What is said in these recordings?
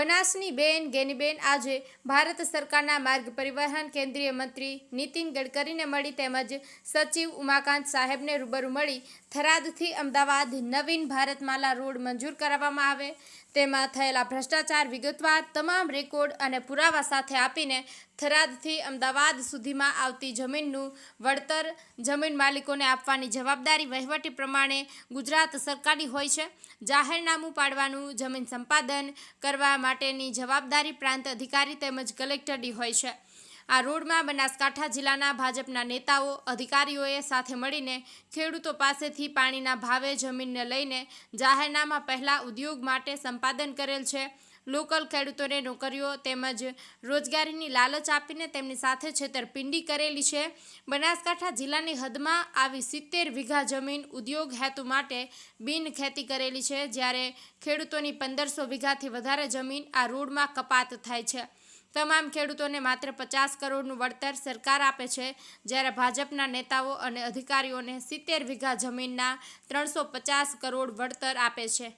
પ્રકાશની બેન ગેનીબેન આજે ભારત સરકારના માર્ગ પરિવહન કેન્દ્રીય મંત્રી નીતિન ગડકરીને મળી તેમજ સચિવ ઉમાકાંત સાહેબને રૂબરૂ મળી થરાદથી અમદાવાદ નવીન ભારતમાલા રોડ મંજૂર કરાવવામાં આવે. તેમાં થયેલા ભ્રષ્ટાચાર વિગતવાર તમામ રેકોર્ડ અને પુરાવા સાથે આપીને થરાદથી અમદાવાદ સુધીમાં આવતી જમીનનું વળતર જમીન માલિકોને આપવાની જવાબદારી વહીવટી પ્રમાણે ગુજરાત સરકારની હોય છે. જાહેરનામું પાડવાનું, જમીન સંપાદન કરવા માટેની જવાબદારી પ્રાંત અધિકારી તેમજ કલેક્ટરની હોય છે. આ રોડમાં બનાસકાંઠા જિલ્લાના ભાજપના નેતાઓ, અધિકારીઓએ સાથે મળીને ખેડૂતો પાસેથી પાણીના ભાવે જમીનને લઈને જાહેરનામા પહેલા ઉદ્યોગ માટે સંપાદન કરેલ છે. લોકલ ખેડૂતોને નોકરીઓ તેમજ રોજગારીની લાલચ આપીને તેમની સાથે છેતરપિંડી કરેલી છે. બનાસકાંઠા જિલ્લાની હદમાં આવી સિત્તેર વીઘા જમીન ઉદ્યોગ હેતુ માટે બિન ખેતી કરેલી છે. જ્યારે ખેડૂતોની પંદરસો વીઘાથી વધારે જમીન આ રોડમાં કપાત થાય છે. તમામ ખેડૂતોને માત્ર પચાસ કરોડનું વળતર સરકાર આપે છે. જ્યારે ભાજપના નેતાઓ અને અધિકારીઓને સિત્તેર વીઘા જમીનના ત્રણસો પચાસ કરોડ વળતર આપે છે.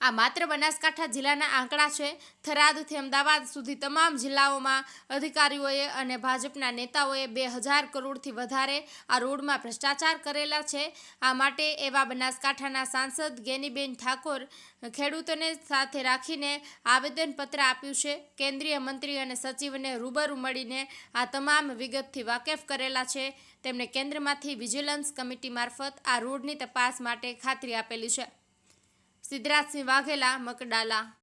આ માત્ર બનાસકાંઠા જિલ્લાના આંકડા છે. થરાદથી અમદાવાદ સુધી તમામ જિલ્લાઓમાં અધિકારીઓએ અને ભાજપના નેતાઓએ બે હજાર કરોડથી વધારે આ રોડમાં ભ્રષ્ટાચાર કરેલા છે. આ માટે એવા બનાસકાંઠાના સાંસદ ગેનીબેન ઠાકોર ખેડૂતોને સાથે રાખીને આવેદનપત્ર આપ્યું છે. કેન્દ્રીય મંત્રી અને સચિવને રૂબરૂ મળીને આ તમામ વિગતથી વાકેફ કરેલા છે. તેમણે કેન્દ્રમાંથી વિજિલન્સ કમિટી મારફત આ રોડની તપાસ માટે ખાતરી આપેલી છે. સિદ્ધરાજસિંહ વાઘેલા મકડાલા